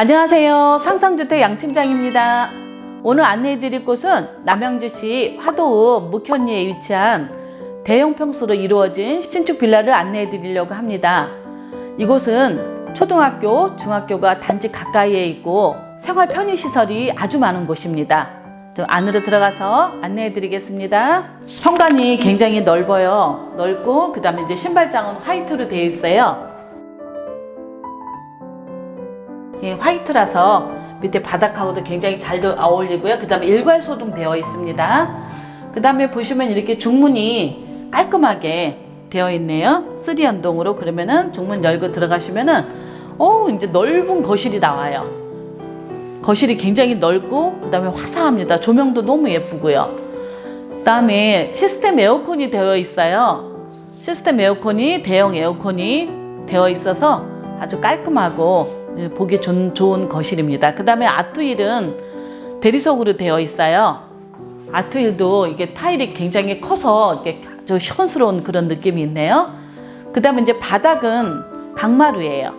안녕하세요. 상상주택 양팀장입니다. 오늘 안내해드릴 곳은 남양주시 화도읍 묵현리에 위치한 대형 평수로 이루어진 신축 빌라를 안내해드리려고 합니다. 이곳은 초등학교, 중학교가 단지 가까이에 있고 생활 편의 시설이 아주 많은 곳입니다. 좀 안으로 들어가서 안내해 드리겠습니다. 현관이 굉장히 넓어요. 넓고 그 다음에 이제 신발장은 화이트로 되어 있어요. 예, 화이트라서 밑에 바닥하고도 굉장히 잘 어울리고요. 그 다음에 일괄 소등되어 있습니다. 그 다음에 보시면 이렇게 중문이 깔끔하게 되어 있네요. 3연동으로 그러면은 중문 열고 들어가시면은 어 이제 넓은 거실이 나와요. 거실이 굉장히 넓고 그 다음에 화사합니다. 조명도 너무 예쁘고요. 그 다음에 시스템 에어컨이 되어 있어요. 시스템 에어컨이 대형 에어컨이 되어 있어서 아주 깔끔하고 예, 보기 좋은, 거실입니다. 그 다음에 아트일은 대리석으로 되어 있어요. 아트일도 이게 타일이 굉장히 커서 이게 아주 시원스러운 그런 느낌이 있네요. 그 다음에 이제 바닥은 강마루예요.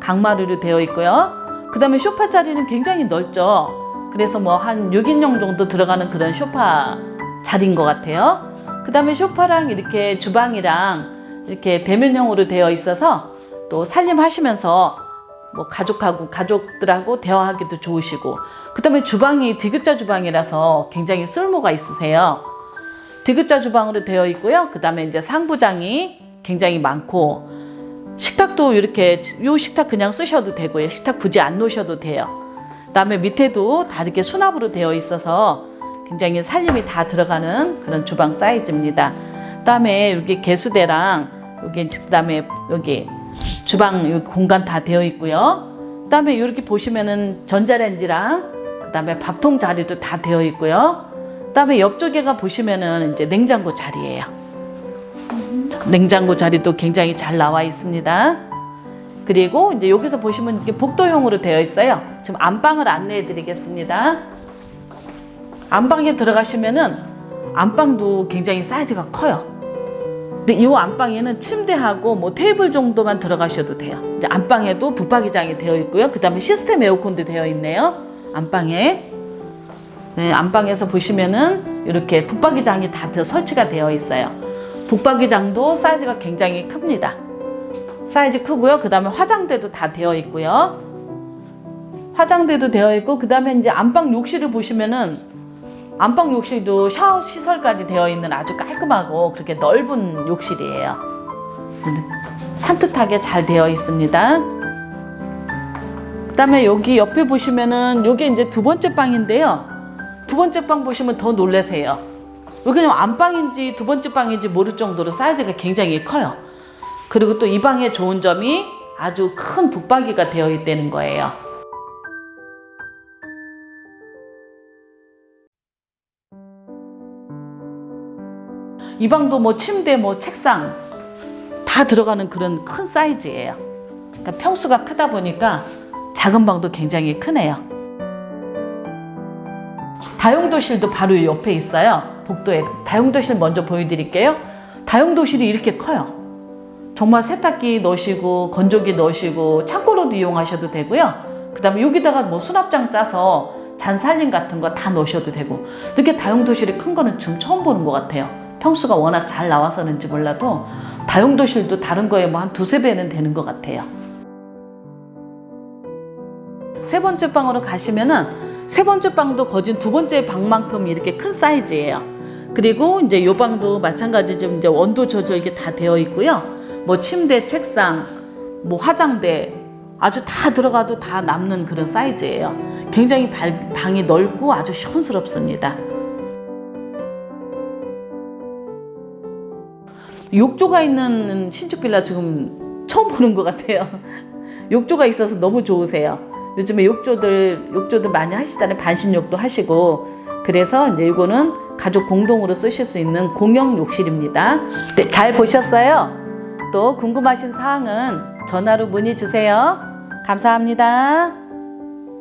강마루로 되어 있고요. 그 다음에 소파 자리는 굉장히 넓죠. 그래서 뭐 한 6인용 정도 들어가는 그런 소파 자리인 것 같아요. 그 다음에 소파랑 이렇게 주방이랑 이렇게 대면형으로 되어 있어서 또 살림하시면서 뭐 가족하고 가족들하고 대화하기도 좋으시고 그다음에 주방이 디귿자 주방이라서 굉장히 쓸모가 있으세요. 디귿자 주방으로 되어 있고요. 그다음에 이제 상부장이 굉장히 많고 식탁도 이렇게 요 식탁 그냥 쓰셔도 되고요. 식탁 굳이 안 놓으셔도 돼요. 그다음에 밑에도 다 이렇게 수납으로 되어 있어서 굉장히 살림이 다 들어가는 그런 주방 사이즈입니다. 그다음에 여기 개수대랑 여기 그다음에 여기 주방 공간 다 되어 있고요. 그 다음에 이렇게 보시면은 전자레인지랑 그 다음에 밥통 자리도 다 되어 있고요. 그 다음에 옆쪽에가 보시면은 이제 냉장고 자리예요. 냉장고 자리도 굉장히 잘 나와 있습니다. 그리고 이제 여기서 보시면 이게 복도형으로 되어 있어요. 지금 안방을 안내해 드리겠습니다. 안방에 들어가시면은 안방도 굉장히 사이즈가 커요. 이 안방에는 침대하고 뭐 테이블 정도만 들어가셔도 돼요. 이제 안방에도 붙박이장이 되어 있고요. 그 다음에 시스템 에어컨도 되어 있네요. 안방에. 네, 안방에서 보시면은 이렇게 붙박이장이 다 설치가 되어 있어요. 붙박이장도 사이즈가 굉장히 큽니다. 사이즈 크고요. 그 다음에 화장대도 다 되어 있고요. 화장대도 되어 있고, 그 다음에 이제 안방 욕실을 보시면은 안방 욕실도 샤워 시설까지 되어 있는 아주 깔끔하고 그렇게 넓은 욕실이에요. 산뜻하게 잘 되어 있습니다. 그다음에 여기 옆에 보시면은 여기 이제 두 번째 방인데요. 두 번째 방 보시면 더 놀라세요. 여기는 안방인지 두 번째 방인지 모를 정도로 사이즈가 굉장히 커요. 그리고 또 이 방의 좋은 점이 아주 큰 붙박이가 되어 있다는 거예요. 이 방도 뭐 침대, 뭐 책상 다 들어가는 그런 큰 사이즈예요. 그러니까 평수가 크다 보니까 작은 방도 굉장히 크네요. 다용도실도 바로 옆에 있어요. 복도에 다용도실 먼저 보여드릴게요. 다용도실이 이렇게 커요. 정말 세탁기 넣으시고 건조기 넣으시고 창고로도 이용하셔도 되고요. 그 다음에 여기다가 뭐 수납장 짜서 잔살림 같은 거 다 넣으셔도 되고 이렇게 다용도실이 큰 거는 지금 처음 보는 것 같아요. 평수가 워낙 잘 나와서는지 몰라도 다용도실도 다른 거에 뭐 한 두세 배는 되는 것 같아요. 세 번째 방으로 가시면은 세 번째 방도 거진 두 번째 방만큼 이렇게 큰 사이즈예요. 그리고 이제 요 방도 마찬가지 좀 이제 원도 조절 이게 다 되어 있고요. 뭐 침대, 책상, 뭐 화장대 아주 다 들어가도 다 남는 그런 사이즈예요. 굉장히 발- 방이 넓고 아주 시원스럽습니다. 욕조가 있는 신축 빌라 지금 처음 보는 것 같아요. 욕조가 있어서 너무 좋으세요. 요즘에 욕조들 욕조들 많이 하시잖아요. 반신욕도 하시고 그래서 이제 이거는 가족 공동으로 쓰실 수 있는 공용 욕실입니다. 네, 잘 보셨어요? 또 궁금하신 사항은 전화로 문의 주세요. 감사합니다.